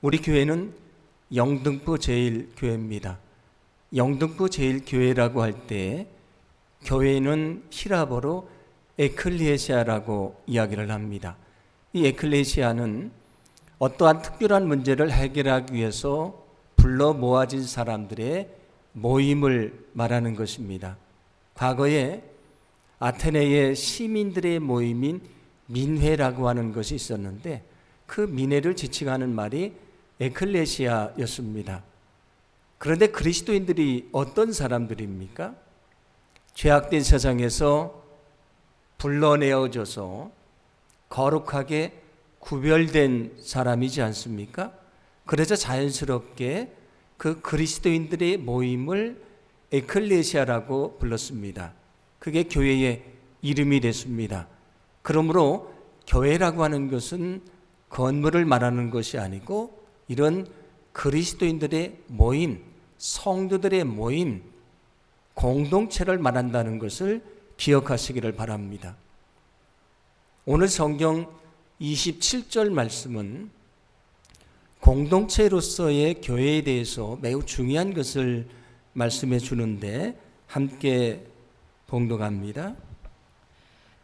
우리 교회는 영등포 제일교회입니다. 영등포 제일교회라고 할 때 교회는 히라버로 에클리에시아라고 이야기를 합니다. 이 에클레시아는 어떠한 특별한 문제를 해결하기 위해서 불러 모아진 사람들의 모임을 말하는 것입니다. 과거에 아테네의 시민들의 모임인 민회라고 하는 것이 있었는데 그 민회를 지칭하는 말이 에클레시아였습니다. 그런데 그리스도인들이 어떤 사람들입니까? 죄악된 세상에서 불러내어져서 거룩하게 구별된 사람이지 않습니까? 그래서 자연스럽게 그 그리스도인들의 모임을 에클레시아라고 불렀습니다. 그게 교회의 이름이 됐습니다. 그러므로 교회라고 하는 것은 건물을 말하는 것이 아니고 이런 그리스도인들의 모임, 성도들의 모임, 공동체를 말한다는 것을 기억하시기를 바랍니다. 오늘 성경 27절 말씀은 공동체로서의 교회에 대해서 매우 중요한 것을 말씀해 주는데 함께 봉독합니다.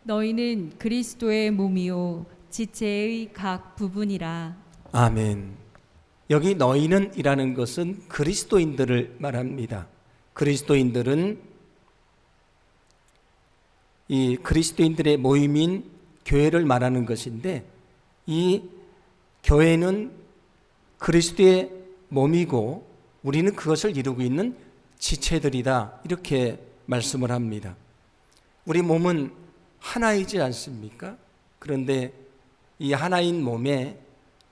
너희는 그리스도의 몸이요 지체의 각 부분이라 아멘. 여기 너희는 이라는 것은 그리스도인들을 말합니다. 그리스도인들은 이 그리스도인들의 모임인 교회를 말하는 것인데 이 교회는 그리스도의 몸이고 우리는 그것을 이루고 있는 지체들이다. 이렇게 말씀을 합니다. 우리 몸은 하나이지 않습니까? 그런데 이 하나인 몸에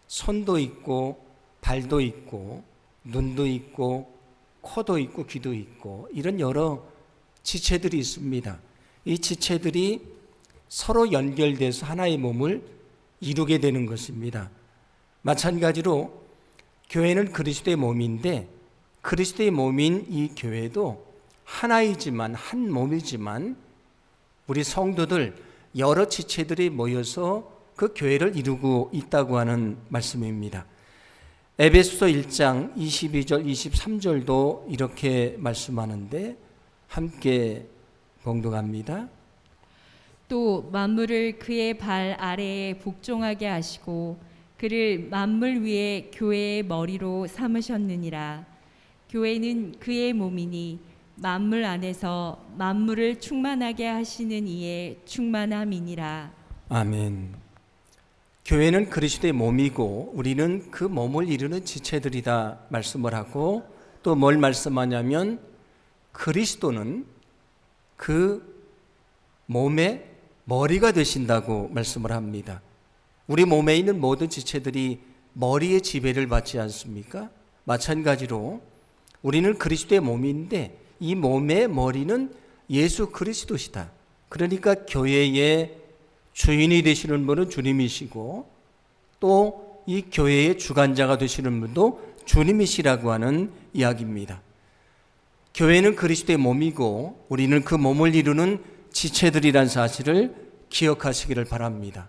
손도 있고 발도 있고 눈도 있고 코도 있고 귀도 있고 이런 여러 지체들이 있습니다. 이 지체들이 서로 연결돼서 하나의 몸을 이루게 되는 것입니다. 마찬가지로 교회는 그리스도의 몸인데 그리스도의 몸인 이 교회도 하나이지만 한 몸이지만 우리 성도들 여러 지체들이 모여서 그 교회를 이루고 있다고 하는 말씀입니다. 에베소서 1장 22절 23절도 이렇게 말씀하는데 함께 봉독합니다. 또 만물을 그의 발 아래에 복종하게 하시고 그를 만물 위에 교회의 머리로 삼으셨느니라 교회는 그의 몸이니 만물 안에서 만물을 충만하게 하시는 이의 충만함이니라 아멘. 교회는 그리스도의 몸이고 우리는 그 몸을 이루는 지체들이다 말씀을 하고 또 뭘 말씀하냐면 그리스도는 그 몸의 머리가 되신다고 말씀을 합니다. 우리 몸에 있는 모든 지체들이 머리의 지배를 받지 않습니까? 마찬가지로 우리는 그리스도의 몸인데 이 몸의 머리는 예수 그리스도시다. 그러니까 교회의 주인이 되시는 분은 주님이시고 또 이 교회의 주관자가 되시는 분도 주님이시라고 하는 이야기입니다. 교회는 그리스도의 몸이고 우리는 그 몸을 이루는 지체들이란 사실을 기억하시기를 바랍니다.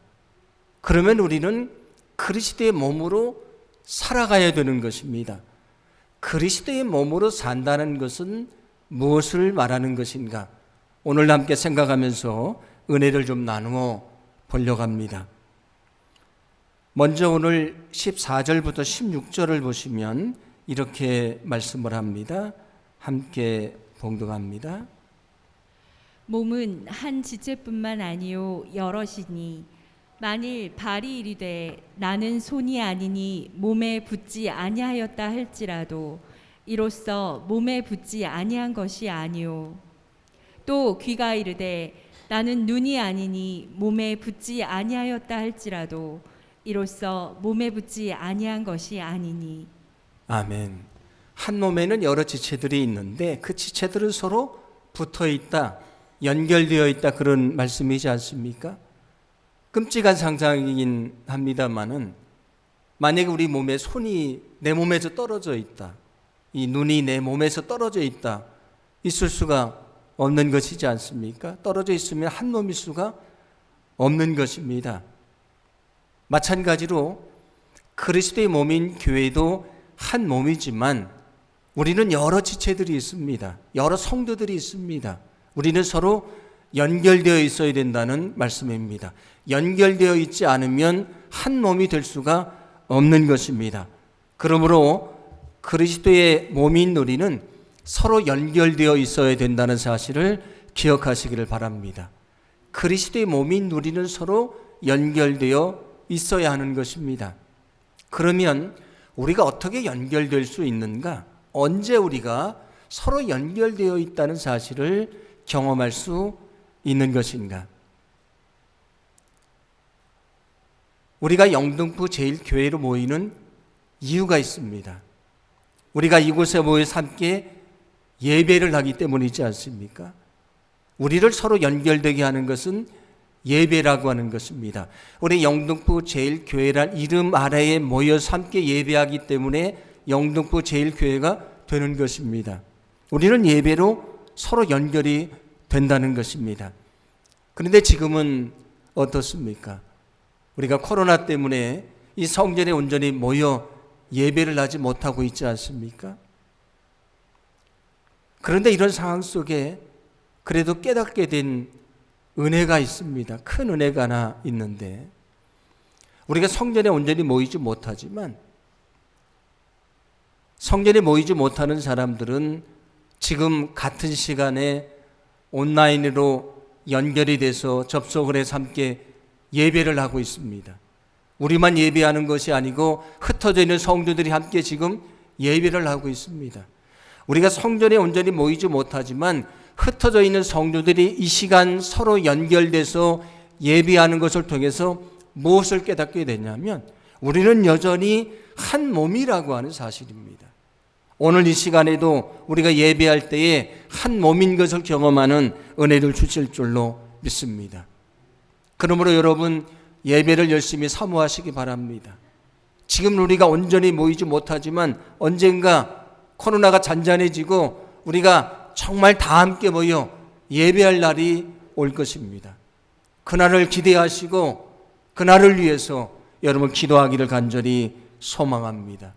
그러면 우리는 그리스도의 몸으로 살아가야 되는 것입니다. 그리스도의 몸으로 산다는 것은 무엇을 말하는 것인가? 오늘 함께 생각하면서 은혜를 좀 나누어 보려고 합니다. 먼저 오늘 14절부터 16절을 보시면 이렇게 말씀을 합니다. 함께 봉독합니다. 몸은 한 지체뿐만 아니요 여럿이니 만일 발이 이르되 나는 손이 아니니 몸에 붙지 아니하였다 할지라도 이로써 몸에 붙지 아니한 것이 아니요 또 귀가 이르되 나는 눈이 아니니 몸에 붙지 아니하였다 할지라도 이로써 몸에 붙지 아니한 것이 아니니 아멘. 한 몸에는 여러 지체들이 있는데 그 지체들은 서로 붙어 있다, 연결되어 있다 그런 말씀이지 않습니까? 끔찍한 상상이긴 합니다만은 만약에 우리 몸에 손이 내 몸에서 떨어져 있다, 이 눈이 내 몸에서 떨어져 있다, 있을 수가 없는 것이지 않습니까? 떨어져 있으면 한 몸일 수가 없는 것입니다. 마찬가지로 그리스도의 몸인 교회도 한 몸이지만 우리는 여러 지체들이 있습니다. 여러 성도들이 있습니다. 우리는 서로 연결되어 있어야 된다는 말씀입니다. 연결되어 있지 않으면 한 몸이 될 수가 없는 것입니다. 그러므로 그리스도의 몸인 우리는 서로 연결되어 있어야 된다는 사실을 기억하시기를 바랍니다. 그리스도의 몸인 우리는 서로 연결되어 있어야 하는 것입니다. 그러면 우리가 어떻게 연결될 수 있는가? 언제 우리가 서로 연결되어 있다는 사실을 경험할 수 있는 것인가? 우리가 영등포 제일교회로 모이는 이유가 있습니다. 우리가 이곳에 모여서 함께 예배를 하기 때문이지 않습니까? 우리를 서로 연결되게 하는 것은 예배라고 하는 것입니다. 우리 영등포 제일교회란 이름 아래에 모여서 함께 예배하기 때문에 영등포 제일교회가 되는 것입니다. 우리는 예배로 서로 연결이 된다는 것입니다. 그런데 지금은 어떻습니까? 우리가 코로나 때문에 이 성전에 온전히 모여 예배를 하지 못하고 있지 않습니까? 그런데 이런 상황 속에 그래도 깨닫게 된 은혜가 있습니다. 큰 은혜가 하나 있는데 우리가 성전에 온전히 모이지 못하지만 성전에 모이지 못하는 사람들은 지금 같은 시간에 온라인으로 연결이 돼서 접속을 해서 함께 예배를 하고 있습니다. 우리만 예배하는 것이 아니고 흩어져 있는 성도들이 함께 지금 예배를 하고 있습니다. 우리가 성전에 온전히 모이지 못하지만 흩어져 있는 성도들이 이 시간 서로 연결돼서 예배하는 것을 통해서 무엇을 깨닫게 되냐면 우리는 여전히 한 몸이라고 하는 사실입니다. 오늘 이 시간에도 우리가 예배할 때에 한 몸인 것을 경험하는 은혜를 주실 줄로 믿습니다. 그러므로 여러분 예배를 열심히 사모하시기 바랍니다. 지금 우리가 온전히 모이지 못하지만 언젠가 코로나가 잔잔해지고 우리가 정말 다 함께 모여 예배할 날이 올 것입니다. 그날을 기대하시고 그날을 위해서 여러분 기도하기를 간절히 소망합니다.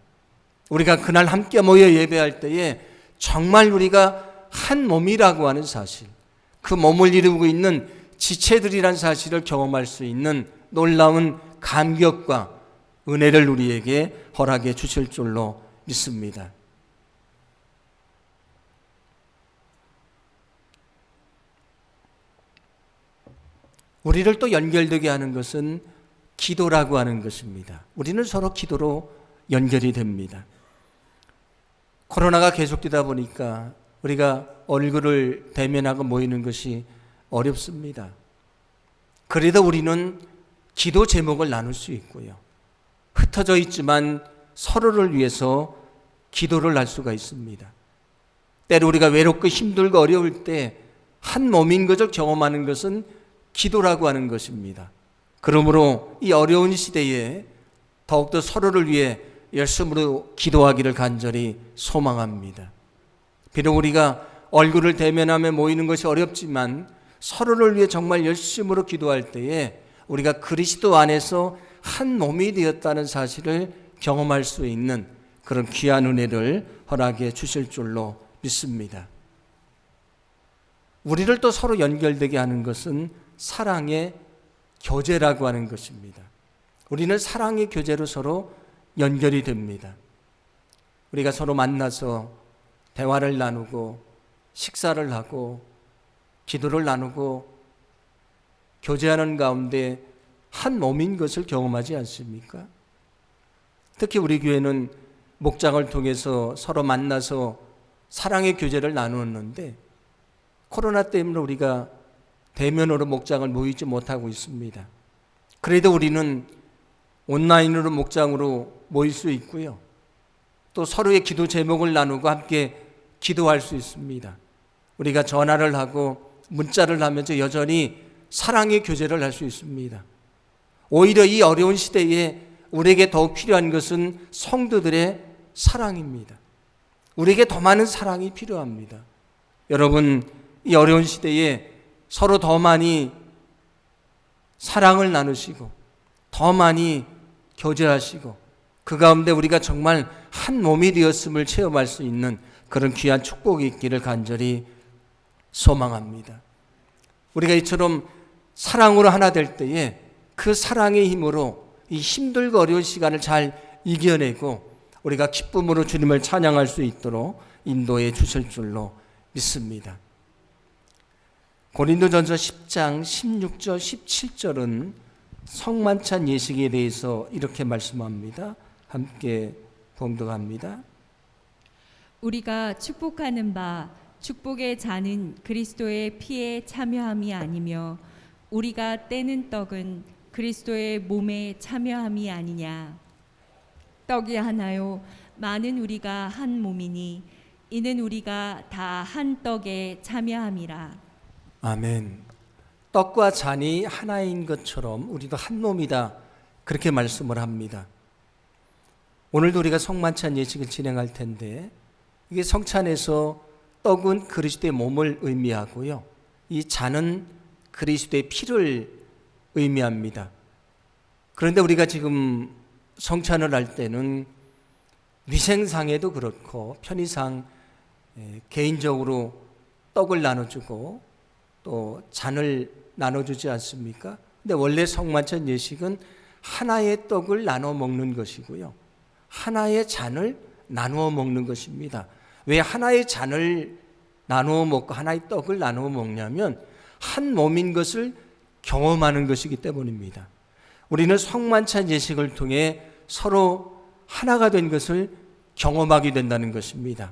우리가 그날 함께 모여 예배할 때에 정말 우리가 한 몸이라고 하는 사실, 그 몸을 이루고 있는 지체들이란 사실을 경험할 수 있는 놀라운 감격과 은혜를 우리에게 허락해 주실 줄로 믿습니다. 우리를 또 연결되게 하는 것은 기도라고 하는 것입니다. 우리는 서로 기도로 연결이 됩니다. 코로나가 계속되다 보니까 우리가 얼굴을 대면하고 모이는 것이 어렵습니다. 그래도 우리는 기도 제목을 나눌 수 있고요. 흩어져 있지만 서로를 위해서 기도를 할 수가 있습니다. 때로 우리가 외롭고 힘들고 어려울 때 한 몸인 것을 경험하는 것은 기도라고 하는 것입니다. 그러므로 이 어려운 시대에 더욱더 서로를 위해 열심으로 기도하기를 간절히 소망합니다. 비록 우리가 얼굴을 대면하며 모이는 것이 어렵지만 서로를 위해 정말 열심으로 기도할 때에 우리가 그리스도 안에서 한 몸이 되었다는 사실을 경험할 수 있는 그런 귀한 은혜를 허락해 주실 줄로 믿습니다. 우리를 또 서로 연결되게 하는 것은 사랑의 교제라고 하는 것입니다. 우리는 사랑의 교제로 서로 연결이 됩니다. 우리가 서로 만나서 대화를 나누고 식사를 하고 기도를 나누고 교제하는 가운데 한 몸인 것을 경험하지 않습니까? 특히 우리 교회는 목장을 통해서 서로 만나서 사랑의 교제를 나누었는데 코로나 때문에 우리가 대면으로 목장을 모이지 못하고 있습니다. 그래도 우리는 온라인으로 목장으로 모일 수 있고요. 또 서로의 기도 제목을 나누고 함께 기도할 수 있습니다. 우리가 전화를 하고 문자를 하면서 여전히 사랑의 교제를 할 수 있습니다. 오히려 이 어려운 시대에 우리에게 더욱 필요한 것은 성도들의 사랑입니다. 우리에게 더 많은 사랑이 필요합니다. 여러분, 이 어려운 시대에 서로 더 많이 사랑을 나누시고 더 많이 교제하시고 그 가운데 우리가 정말 한 몸이 되었음을 체험할 수 있는 그런 귀한 축복이 있기를 간절히 소망합니다. 우리가 이처럼 사랑으로 하나 될 때에 그 사랑의 힘으로 이 힘들고 어려운 시간을 잘 이겨내고 우리가 기쁨으로 주님을 찬양할 수 있도록 인도해 주실 줄로 믿습니다. 고린도전서 10장 16절 17절은 성만찬 예식에 대해서 이렇게 말씀합니다. 함께 봉독합니다. 우리가 축복하는 바 축복의 잔은 그리스도의 피에 참여함이 아니며 우리가 떼는 떡은 그리스도의 몸에 참여함이 아니냐 떡이 하나요 많은 우리가 한 몸이니 이는 우리가 다 한 떡에 참여함이라 아멘. 떡과 잔이 하나인 것처럼 우리도 한 몸이다. 그렇게 말씀을 합니다. 오늘도 우리가 성만찬 예식을 진행할 텐데 이게 성찬에서 떡은 그리스도의 몸을 의미하고요. 이 잔은 그리스도의 피를 의미합니다. 그런데 우리가 지금 성찬을 할 때는 위생상에도 그렇고 편의상 에, 개인적으로 떡을 나눠주고 또 잔을 나눠주지 않습니까? 근데 원래 성만찬 예식은 하나의 떡을 나눠 먹는 것이고요. 하나의 잔을 나누어 먹는 것입니다. 왜 하나의 잔을 나누어 먹고 하나의 떡을 나누어 먹냐면 한 몸인 것을 경험하는 것이기 때문입니다. 우리는 성만찬 예식을 통해 서로 하나가 된 것을 경험하게 된다는 것입니다.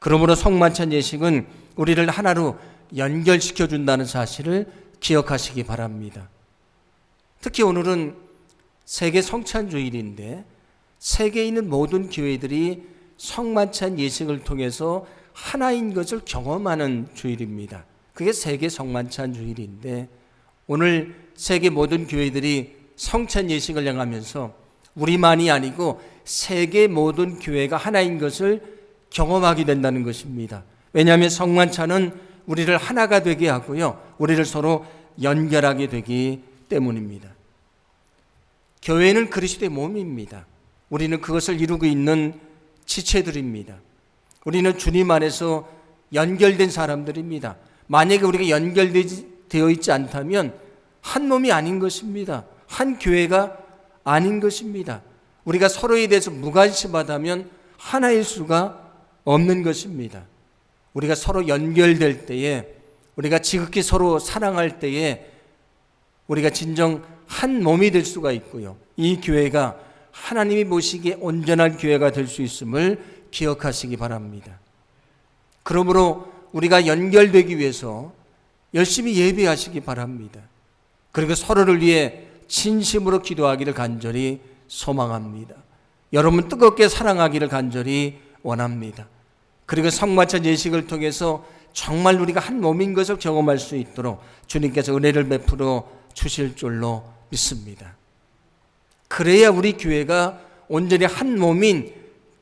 그러므로 성만찬 예식은 우리를 하나로 연결시켜 준다는 사실을 기억하시기 바랍니다. 특히 오늘은 세계 성찬 주일인데 세계에 있는 모든 교회들이 성만찬 예식을 통해서 하나인 것을 경험하는 주일입니다. 그게 세계 성만찬 주일인데 오늘 세계 모든 교회들이 성찬 예식을 향하면서 우리만이 아니고 세계 모든 교회가 하나인 것을 경험하게 된다는 것입니다. 왜냐하면 성만찬은 우리를 하나가 되게 하고요. 우리를 서로 연결하게 되기 때문입니다. 교회는 그리스도의 몸입니다. 우리는 그것을 이루고 있는 지체들입니다. 우리는 주님 안에서 연결된 사람들입니다. 만약에 우리가 연결되어 있지 않다면 한 몸이 아닌 것입니다. 한 교회가 아닌 것입니다. 우리가 서로에 대해서 무관심하다면 하나일 수가 없는 것입니다. 우리가 서로 연결될 때에 우리가 지극히 서로 사랑할 때에 우리가 진정 한 몸이 될 수가 있고요. 이 교회가 하나님이 보시기에 온전한 교회가 될 수 있음을 기억하시기 바랍니다. 그러므로 우리가 연결되기 위해서 열심히 예배하시기 바랍니다. 그리고 서로를 위해 진심으로 기도하기를 간절히 소망합니다. 여러분 뜨겁게 사랑하기를 간절히 원합니다. 그리고 성마찬 예식을 통해서 정말 우리가 한 몸인 것을 경험할 수 있도록 주님께서 은혜를 베풀어 주실 줄로 믿습니다. 그래야 우리 교회가 온전히 한 몸인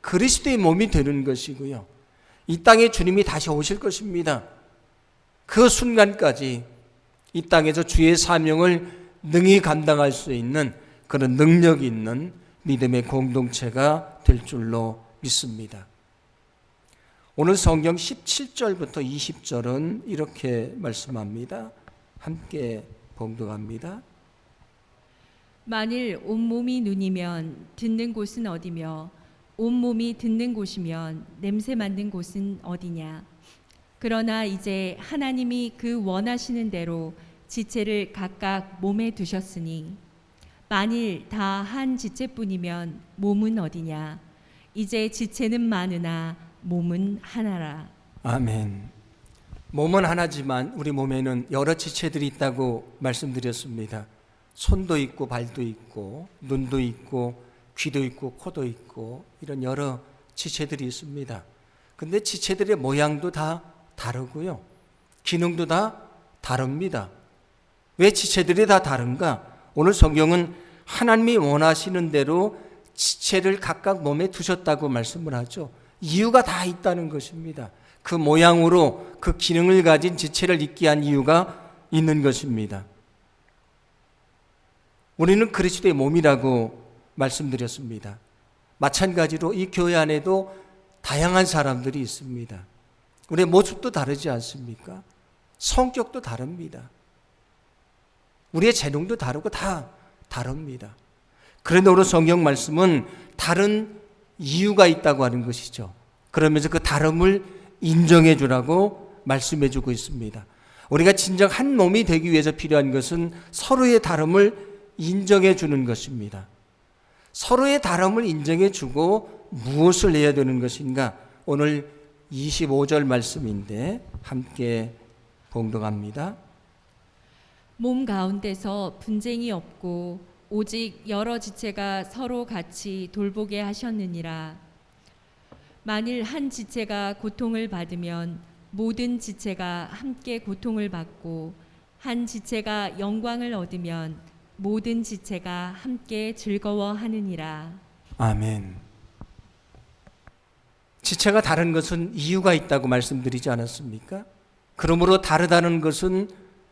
그리스도의 몸이 되는 것이고요. 이 땅에 주님이 다시 오실 것입니다. 그 순간까지 이 땅에서 주의 사명을 능히 감당할 수 있는 그런 능력 있는 믿음의 공동체가 될 줄로 믿습니다. 오늘 성경 17절부터 20절은 이렇게 말씀합니다. 함께 봉독합니다. 만일 온몸이 눈이면 듣는 곳은 어디며 온몸이 듣는 곳이면 냄새 맡는 곳은 어디냐 그러나 이제 하나님이 그 원하시는 대로 지체를 각각 몸에 두셨으니 만일 다 한 지체뿐이면 몸은 어디냐 이제 지체는 많으나 몸은 하나라 아멘. 몸은 하나지만 우리 몸에는 여러 지체들이 있다고 말씀드렸습니다. 손도 있고 발도 있고 눈도 있고 귀도 있고 코도 있고 이런 여러 지체들이 있습니다. 근데 지체들의 모양도 다 다르고요. 기능도 다 다릅니다. 왜 지체들이 다 다른가? 오늘 성경은 하나님이 원하시는 대로 지체를 각각 몸에 두셨다고 말씀을 하죠. 이유가 다 있다는 것입니다. 그 모양으로 그 기능을 가진 지체를 있게 한 이유가 있는 것입니다. 우리는 그리스도의 몸이라고 말씀드렸습니다. 마찬가지로 이 교회 안에도 다양한 사람들이 있습니다. 우리의 모습도 다르지 않습니까? 성격도 다릅니다. 우리의 재능도 다르고 다 다릅니다. 그런데 오늘 성경 말씀은 다른 이유가 있다고 하는 것이죠. 그러면서 그 다름을 인정해 주라고 말씀해 주고 있습니다. 우리가 진정 한 몸이 되기 위해서 필요한 것은 서로의 다름을 인정해 주는 것입니다. 서로의 다름을 인정해 주고 무엇을 해야 되는 것인가? 오늘 25절 말씀인데 함께 봉독합니다. 몸 가운데서 분쟁이 없고 오직 여러 지체가 서로 같이 돌보게 하셨느니라. 만일 한 지체가 고통을 받으면 모든 지체가 함께 고통을 받고 한 지체가 영광을 얻으면 모든 지체가 함께 즐거워하느니라. 아멘. 지체가 다른 것은 이유가 있다고 말씀드리지 않았습니까? 그러므로 다르다는 것은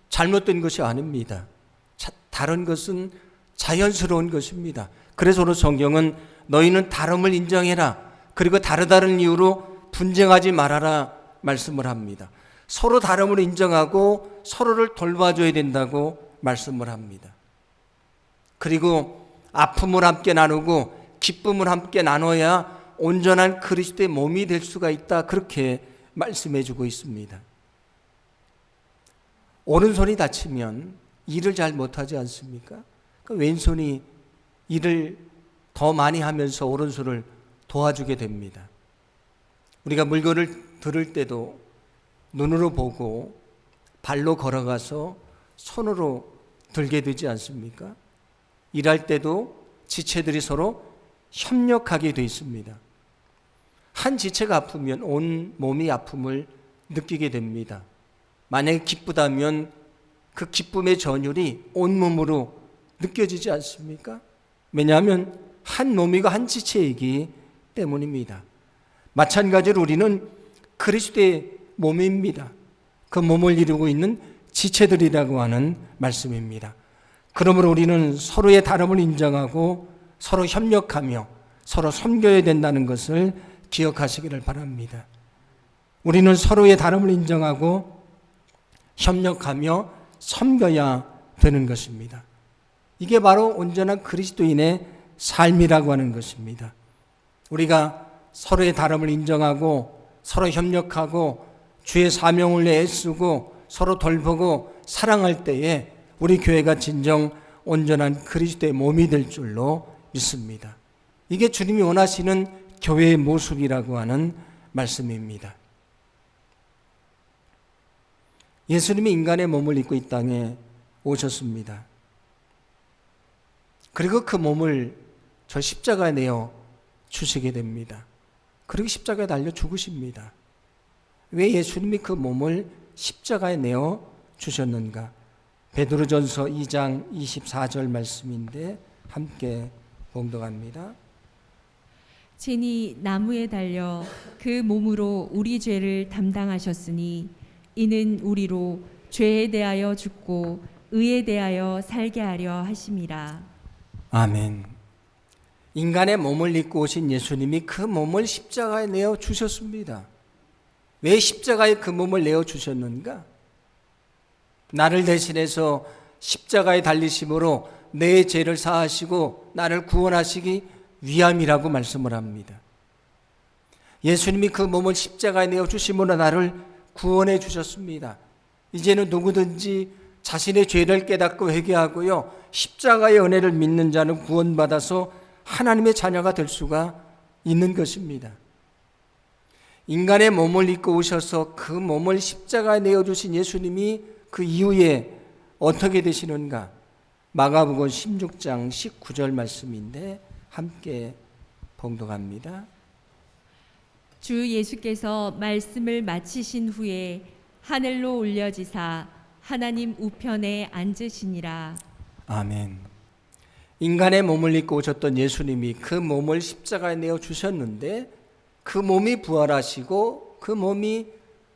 잘못된 것이 아닙니다. 자, 다른 것은 자연스러운 것입니다. 그래서 오늘 성경은 너희는 다름을 인정해라. 그리고 다르다는 이유로 분쟁하지 말아라 말씀을 합니다. 서로 다름을 인정하고 서로를 돌봐줘야 된다고 말씀을 합니다. 그리고 아픔을 함께 나누고 기쁨을 함께 나눠야 온전한 그리스도의 몸이 될 수가 있다. 그렇게 말씀해 주고 있습니다. 오른손이 다치면 일을 잘 못하지 않습니까? 그 왼손이 일을 더 많이 하면서 오른손을 도와주게 됩니다. 우리가 물건을 들을 때도 눈으로 보고 발로 걸어가서 손으로 들게 되지 않습니까? 일할 때도 지체들이 서로 협력하게 돼 있습니다. 한 지체가 아프면 온 몸이 아픔을 느끼게 됩니다. 만약에 기쁘다면 그 기쁨의 전율이 온 몸으로 느껴지지 않습니까? 왜냐하면 한 몸이고 한 지체이기 때문입니다. 마찬가지로 우리는 그리스도의 몸입니다. 그 몸을 이루고 있는 지체들이라고 하는 말씀입니다. 그러므로 우리는 서로의 다름을 인정하고 서로 협력하며 서로 섬겨야 된다는 것을 기억하시기를 바랍니다. 우리는 서로의 다름을 인정하고 협력하며 섬겨야 되는 것입니다. 이게 바로 온전한 그리스도인의 삶이라고 하는 것입니다. 우리가 서로의 다름을 인정하고 서로 협력하고 주의 사명을 애쓰고 서로 돌보고 사랑할 때에 우리 교회가 진정 온전한 그리스도의 몸이 될 줄로 믿습니다. 이게 주님이 원하시는 교회의 모습이라고 하는 말씀입니다. 예수님이 인간의 몸을 입고 이 땅에 오셨습니다. 그리고 그 몸을 저 십자가에 내어 주시게 됩니다. 그리고 십자가에 달려 죽으십니다. 왜 예수님이 그 몸을 십자가에 내어 주셨는가? 베드로전서 2장 24절 말씀인데 함께 봉독합니다. 진이 나무에 달려 그 몸으로 우리 죄를 담당하셨으니 이는 우리로 죄에 대하여 죽고 의에 대하여 살게 하려 하심이라. 아멘. 인간의 몸을 입고 오신 예수님이 그 몸을 십자가에 내어 주셨습니다. 왜 십자가에 그 몸을 내어 주셨는가? 나를 대신해서 십자가에 달리심으로 내 죄를 사하시고 나를 구원하시기 위함이라고 말씀을 합니다. 예수님이 그 몸을 십자가에 내어 주심으로 나를 구원해 주셨습니다. 이제는 누구든지 자신의 죄를 깨닫고 회개하고요. 십자가의 은혜를 믿는 자는 구원받아서 하나님의 자녀가 될 수가 있는 것입니다. 인간의 몸을 입고 오셔서 그 몸을 십자가에 내어 주신 예수님이 그 이후에 어떻게 되시는가? 마가복음 16장 19절 말씀인데 함께 봉독합니다. 주 예수께서 말씀을 마치신 후에 하늘로 올려지사 하나님 우편에 앉으시니라. 아멘. 인간의 몸을 입고 오셨던 예수님이 그 몸을 십자가에 내어 주셨는데 그 몸이 부활하시고 그 몸이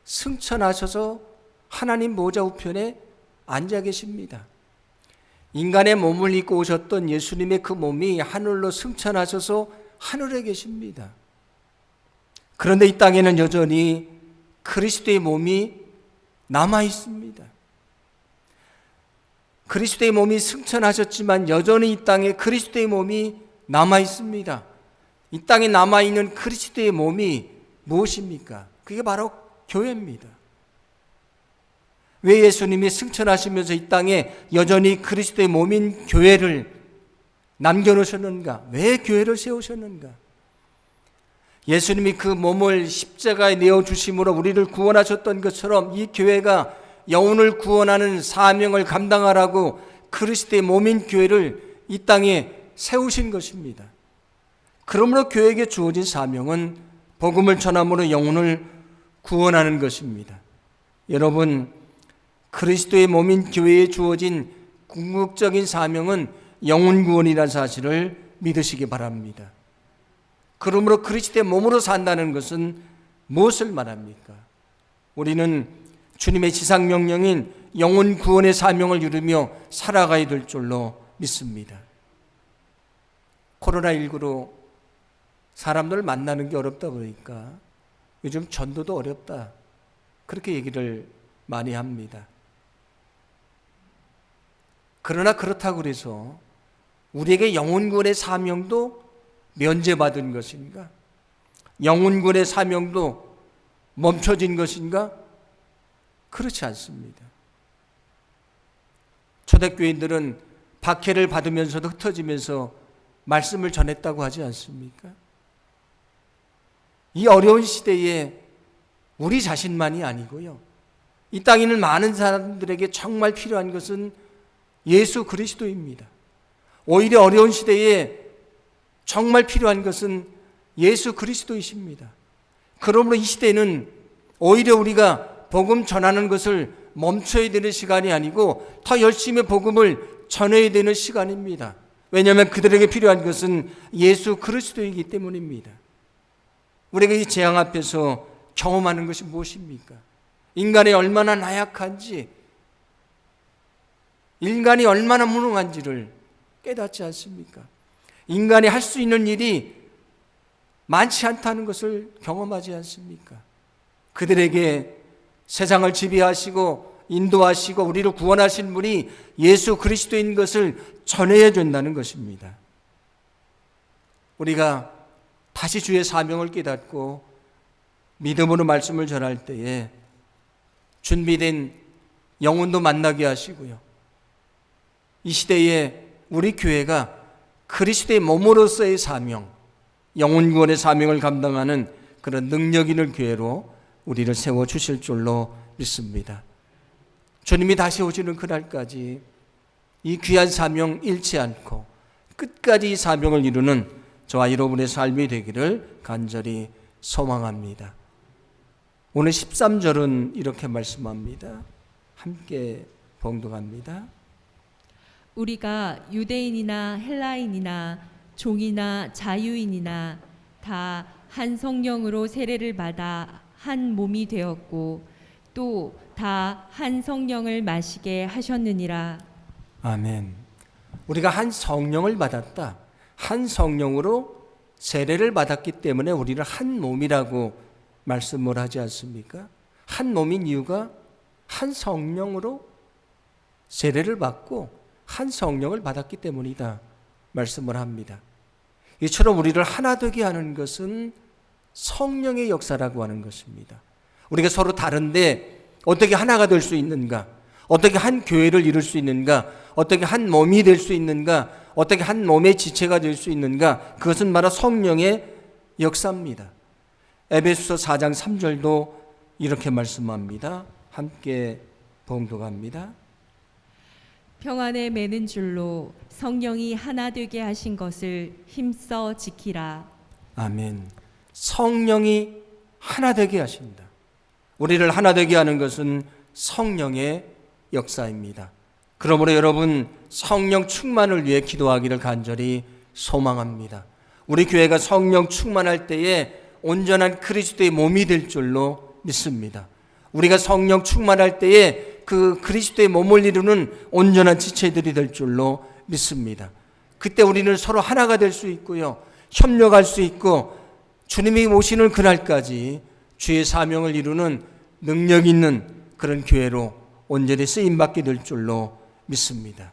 승천하셔서 하나님 보좌 우편에 앉아 계십니다. 인간의 몸을 입고 오셨던 예수님의 그 몸이 하늘로 승천하셔서 하늘에 계십니다. 그런데 이 땅에는 여전히 그리스도의 몸이 남아 있습니다. 그리스도의 몸이 승천하셨지만 여전히 이 땅에 그리스도의 몸이 남아 있습니다. 이 땅에 남아 있는 그리스도의 몸이 무엇입니까? 그게 바로 교회입니다. 왜 예수님이 승천하시면서 이 땅에 여전히 그리스도의 몸인 교회를 남겨놓으셨는가? 왜 교회를 세우셨는가? 예수님이 그 몸을 십자가에 내어 주심으로 우리를 구원하셨던 것처럼 이 교회가 영혼을 구원하는 사명을 감당하라고 그리스도의 몸인 교회를 이 땅에 세우신 것입니다. 그러므로 교회에게 주어진 사명은 복음을 전함으로 영혼을 구원하는 것입니다. 여러분, 그리스도의 몸인 교회에 주어진 궁극적인 사명은 영혼 구원이라는 사실을 믿으시기 바랍니다. 그러므로 그리스도의 몸으로 산다는 것은 무엇을 말합니까? 우리는 주님의 지상 명령인 영혼 구원의 사명을 이루며 살아가야 될 줄로 믿습니다. 코로나19로 사람들 만나는 게 어렵다 보니까 요즘 전도도 어렵다. 그렇게 얘기를 많이 합니다. 그러나 그렇다고 그래서 우리에게 영혼군의 사명도 면제받은 것인가? 영혼군의 사명도 멈춰진 것인가? 그렇지 않습니다. 초대교인들은 박해를 받으면서도 흩어지면서 말씀을 전했다고 하지 않습니까? 이 어려운 시대에 우리 자신만이 아니고요. 이 땅에 있는 많은 사람들에게 정말 필요한 것은 예수 그리스도입니다. 오히려 어려운 시대에 정말 필요한 것은 예수 그리스도이십니다. 그러므로 이 시대는 오히려 우리가 복음 전하는 것을 멈춰야 되는 시간이 아니고 더 열심히 복음을 전해야 되는 시간입니다. 왜냐하면 그들에게 필요한 것은 예수 그리스도이기 때문입니다. 우리가 이 재앙 앞에서 경험하는 것이 무엇입니까? 인간이 얼마나 나약한지, 인간이 얼마나 무능한지를 깨닫지 않습니까? 인간이 할 수 있는 일이 많지 않다는 것을 경험하지 않습니까? 그들에게 세상을 지배하시고 인도하시고 우리를 구원하신 분이 예수 그리스도인 것을 전해야 된다는 것입니다. 우리가 다시 주의 사명을 깨닫고 믿음으로 말씀을 전할 때에 준비된 영혼도 만나게 하시고요. 이 시대에 우리 교회가 그리스도의 몸으로서의 사명, 영혼 구원의 사명을 감당하는 그런 능력 있는 교회로 우리를 세워 주실 줄로 믿습니다. 주님이 다시 오시는 그날까지 이 귀한 사명 잃지 않고 끝까지 이 사명을 이루는 저와 여러분의 삶이 되기를 간절히 소망합니다. 오늘 13절은 이렇게 말씀합니다. 함께 봉독합니다. 우리가 유대인이나 헬라인이나 종이나 자유인이나 다 한 성령으로 세례를 받아 한 몸이 되었고 또 다 한 성령을 마시게 하셨느니라. 아멘. 우리가 한 성령을 받았다. 한 성령으로 세례를 받았기 때문에 우리를 한 몸이라고 말씀을 하지 않습니까? 한 몸인 이유가 한 성령으로 세례를 받고 한 성령을 받았기 때문이다. 말씀을 합니다. 이처럼 우리를 하나 되게 하는 것은 성령의 역사라고 하는 것입니다. 우리가 서로 다른데 어떻게 하나가 될 수 있는가? 어떻게 한 교회를 이룰 수 있는가? 어떻게 한 몸이 될 수 있는가? 어떻게 한 몸의 지체가 될 수 있는가? 그것은 바로 성령의 역사입니다. 에베소서 4장 3절도 이렇게 말씀합니다. 함께 봉독합니다. 평안에 매는 줄로 성령이 하나 되게 하신 것을 힘써 지키라. 아멘. 성령이 하나 되게 하신다. 우리를 하나 되게 하는 것은 성령의 역사입니다. 그러므로 여러분 성령 충만을 위해 기도하기를 간절히 소망합니다. 우리 교회가 성령 충만할 때에 온전한 그리스도의 몸이 될 줄로 믿습니다. 우리가 성령 충만할 때에 그 그리스도의 몸을 이루는 온전한 지체들이 될 줄로 믿습니다. 그때 우리는 서로 하나가 될 수 있고요. 협력할 수 있고 주님이 오시는 그날까지 주의 사명을 이루는 능력 있는 그런 교회로 온전히 쓰임 받게 될 줄로 믿습니다.